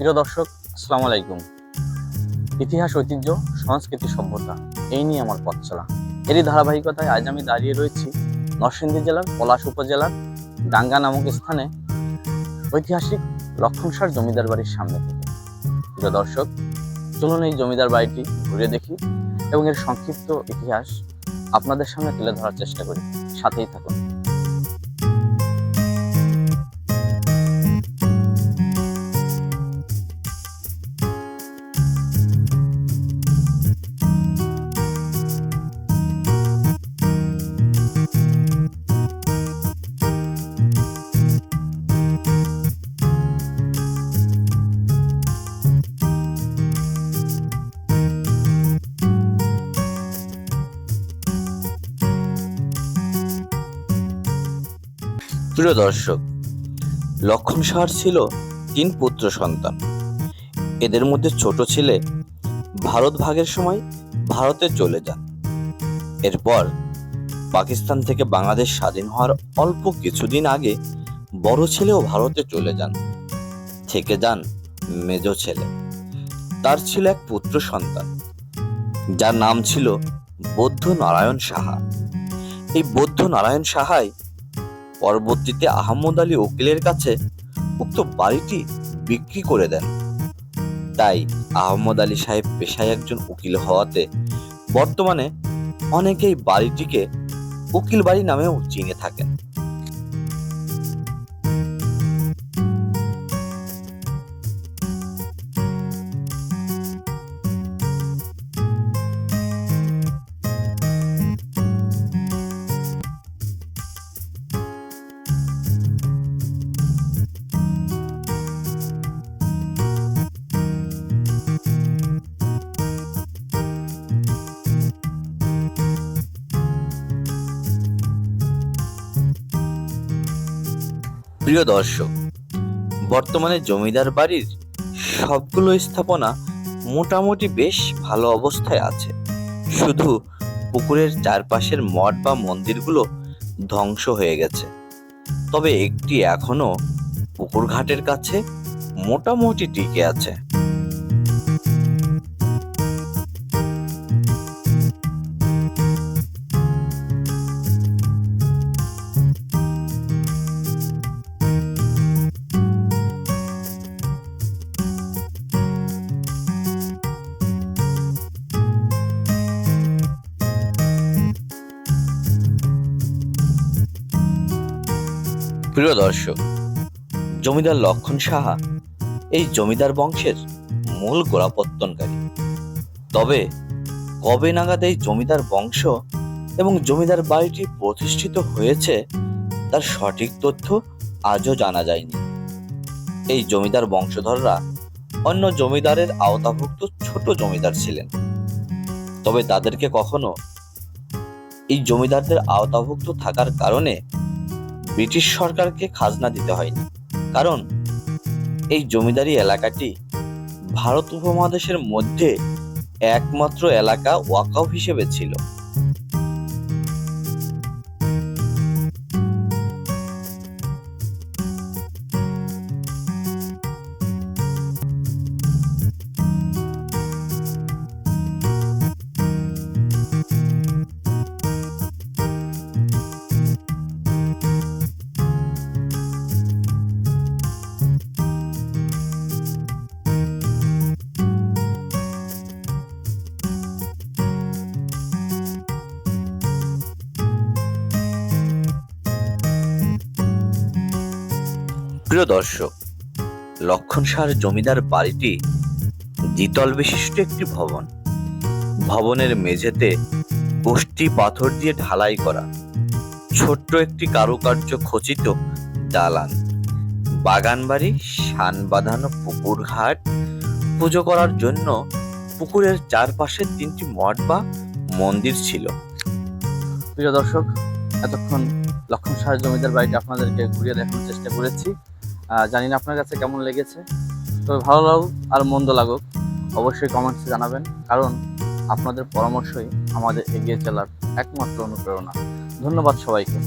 প্রিয় দর্শক, আসসালামু আলাইকুম। ইতিহাস, ঐতিহ্য, সংস্কৃতি, সভ্যতা, এই নিয়ে আমার পথ চলা। এরই ধারাবাহিকতায় আজ আমি দাঁড়িয়ে রয়েছি নরসিংদী জেলার পলাশ উপজেলার ডাঙ্গা নামক স্থানে ঐতিহাসিক লক্ষণসার জমিদার বাড়ির সামনে থেকে। প্রিয় দর্শক, চলুন এই জমিদার বাড়িটি ঘুরে দেখি এবং এর সংক্ষিপ্ত ইতিহাস আপনাদের সামনে তুলে ধরার চেষ্টা করি। সাথেই থাকুন। প্রিয় দর্শক, লক্ষণ সাহার ছিল তিন পুত্র সন্তান। এদের মধ্যে ছোট ছেলে ভারত ভাগের সময় ভারতে চলে যান। এরপর পাকিস্তান থেকে বাংলাদেশ স্বাধীন হওয়ার অল্প কিছুদিন আগে বড় ছেলেও ভারতে চলে যান। থেকে যান মেজ ছেলে। তার ছিল এক পুত্র সন্তান, যার নাম ছিল বৌদ্ধ নারায়ণ সাহা। এই বৌদ্ধ নারায়ণ সাহাই পরবর্তীতে আহমদ আলী উকিলের কাছে উক্ত বাড়িটি বিক্রি করে দেন। তাই আহমদ আলী সাহেব পেশায় একজন উকিল হওয়াতে বর্তমানে অনেকেই বাড়িটিকে উকিল বাড়ি নামেও চিনে থাকেন। প্রিয় দর্শক, বর্তমানে জমিদার বাড়ির সবগুলো স্থাপনা মোটামুটি বেশ ভালো অবস্থায় আছে। শুধু পুকুরের চারপাশের মঠ বা মন্দিরগুলো ধ্বংস হয়ে গেছে। তবে একটি এখনও পুকুর ঘাটের কাছে মোটামুটি টিকে আছে। প্রিয় দর্শক, জমিদার লক্ষণ সাহা এই জমিদার বংশের মূল গোড়াপত্তনকারী। তবে কবে নাগাদ এই জমিদার বংশ এবং জমিদার বাড়িটি প্রতিষ্ঠিত হয়েছে তার সঠিক তথ্য আজও জানা যায়নি। এই জমিদার বংশধররা অন্য জমিদারের আওতাভুক্ত ছোট জমিদার ছিলেন। তবে তাদেরকে কখনো এই জমিদারদের আওতাভুক্ত থাকার কারণে ব্রিটিশ সরকারকে খাজনা দিতে হয়নি। কারণ এই জমিদারি এলাকাটি ভারত উপমহাদেশের মধ্যে একমাত্র এলাকা ওয়াকাফ হিসেবে ছিল। প্রিয় দর্শক লক্ষণ সার জমিদার বাড়িটি দ্বিতল বিশিষ্ট একটি ভবন। ভবনের মেঝেতে গোষ্ঠী পাথর দিয়ে ঢালাই করা। ছোট্ট একটি কারুকার্য খচিত দালান। বাগান বাড়ি শান বাঁধানো পুকুর ঘাট পুজো করার জন্য পুকুরের চারপাশে তিনটি মঠ বা মন্দির ছিল। প্রিয় দর্শক, এতক্ষণ লক্ষণ সার জমিদার বাড়িটি আপনাদেরকে ঘুরিয়ে দেখানোর চেষ্টা করেছি। জানি না আপনার কাছে কেমন লেগেছে, তবে ভালো লাগুক আর মন্দ লাগুক, অবশ্যই কমেন্টসে জানাবেন, কারণ আপনাদের পরামর্শই আমাদের এগিয়ে চলার একমাত্র অনুপ্রেরণা। ধন্যবাদ সবাইকে।